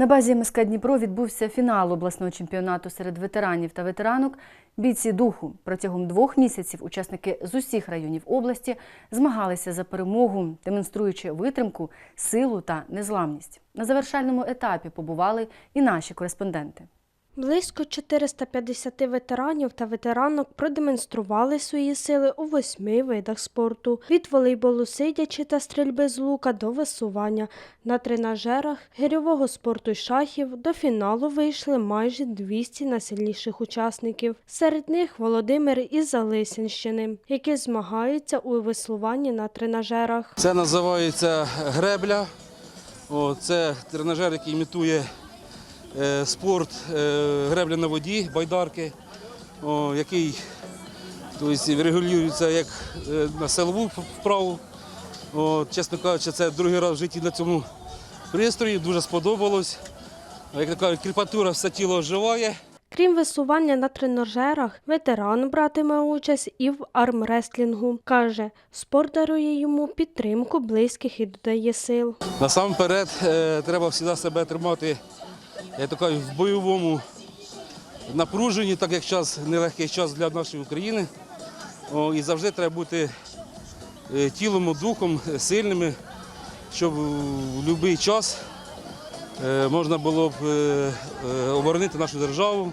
На базі МСК Дніпро відбувся фінал обласного чемпіонату серед ветеранів та ветеранок бійці духу. Протягом двох місяців учасники з усіх районів області змагалися за перемогу, демонструючи витримку, силу та незламність. На завершальному етапі побували і наші кореспонденти. Близько 450 ветеранів та ветеранок продемонстрували свої сили у восьми видах спорту: від волейболу сидячи та стрільби з лука до висування. На тренажерах гирьового спорту шахів до фіналу вийшли майже 200 найсильніших учасників. Серед них Володимир із Залисинщини, які змагаються у веслуванні на тренажерах. Це називається гребля. О, це тренажер, який імітує спорт е, гребля на воді, байдарки, який тобто, регулюється як е, на силову вправу. Чесно кажучи, це другий раз в житті на цьому пристрої, дуже сподобалось. Як кажуть, кріпатура все тіло оживає. Крім висування на тренажерах, ветеран братиме участь і в армреслінгу. Каже, спорт дарує йому підтримку близьких і додає сил. Насамперед е, треба завжди себе тримати то кажуть, в бойовому напруженні, так як час нелегкий час для нашої України. О, і завжди треба бути е, тілом, духом сильними, щоб в будь-який час е, можна було б е, оборонити нашу державу,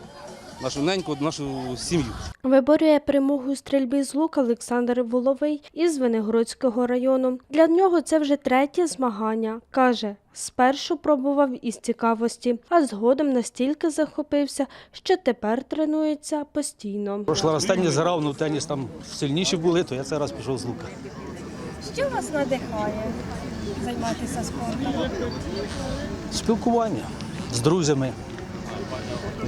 нашу неньку, нашу сім'ю. Виборює перемогу у стрільбі з лука Олександр Воловий із Венегородського району. Для нього це вже третє змагання. Каже, спершу пробував із цікавості, а згодом настільки захопився, що тепер тренується постійно. Прошлий раз теніс грав, ну теніс там сильніші були, то я цей раз пішов з лука. Що вас надихає займатися спортом? Спілкування з друзями.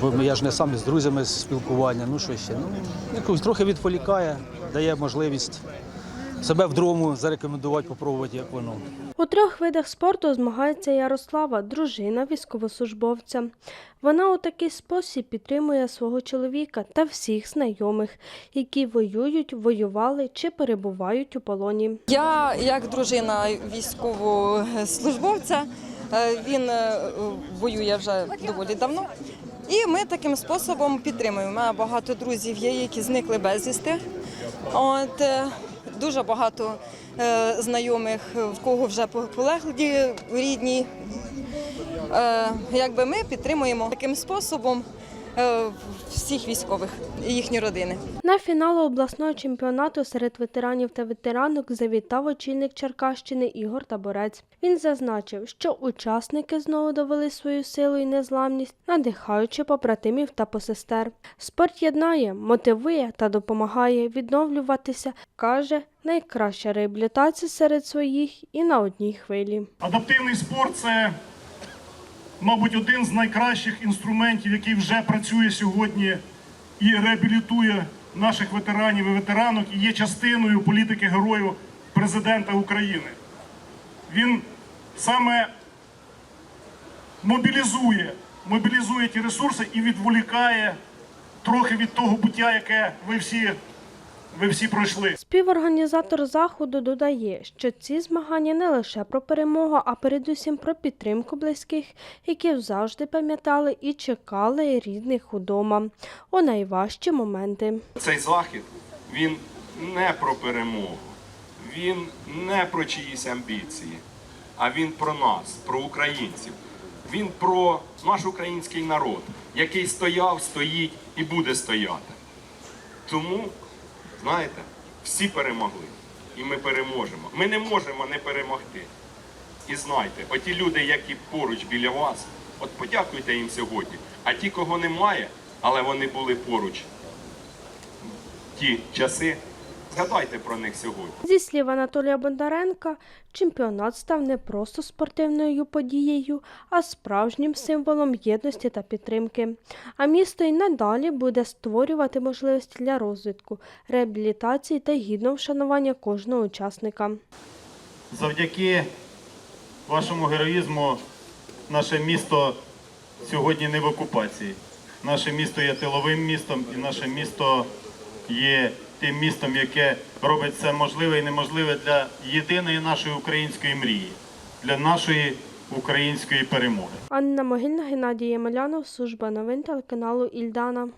Бо я ж не сам з друзями з спілкування, ну що ще. Ну, якось трохи відволікає, дає можливість себе в другому зарекомендувати, попробувати, як воно. У трьох видах спорту змагається Ярослава, дружина військовослужбовця. Вона у такий спосіб підтримує свого чоловіка та всіх знайомих, які воюють, воювали чи перебувають у полоні. Я, як дружина військовослужбовця, він е, воює вже доволі давно. І ми таким способом підтримуємо. У мене багато друзів є, які зникли безвісти. От е, дуже багато е, знайомих, в кого вже полегли рідні. Е, Якби ми підтримуємо таким способом е, всіх військових і їхні родини. На фінал обласного чемпіонату серед ветеранів та ветеранок завітав очільник Черкащини Ігор Таборець. Він зазначив, що учасники знову довели свою силу і незламність, надихаючи побратимів та посестер. Спорт єднає, мотивує та допомагає відновлюватися. каже, найкраща реабілітація серед своїх і на одній хвилі. Адаптивний спорт це, мабуть, один з найкращих інструментів, який вже працює сьогодні і реабілітує наших ветеранів і ветеранок, і є частиною політики героїв президента України. Він саме мобілізує, мобілізує ті ресурси і відволікає трохи від того буття, яке ви всі, ви всі пройшли. Співорганізатор заходу додає, що ці змагання не лише про перемогу, а передусім про підтримку близьких, які завжди пам'ятали і чекали рідних удома у найважчі моменти. Цей захід він не про перемогу, він не про чиїсь амбіції, а він про нас, про українців. Він про наш український народ, який стояв, стоїть і буде стояти. Тому, знаєте, всі перемогли, і ми переможемо. Ми не можемо не перемогти. І знайте, оті люди, які поруч біля вас, от подякуйте їм сьогодні. А ті, кого немає, але вони були поруч ті часи, згадайте про них сьогодні. Зі слів Анатолія Бондаренка, чемпіонат став не просто спортивною подією, а справжнім символом єдності та підтримки. А місто й надалі буде створювати можливості для розвитку, реабілітації та гідного вшанування кожного учасника. Завдяки вашому героїзму наше місто сьогодні не в окупації. Наше місто є тиловим містом, і наше місто є тим містом, яке робить все можливе і неможливе для єдиної нашої української мрії, для нашої української перемоги. Анна Могильна, Геннадій Ємелянов, служба новин телеканалу Ільдана.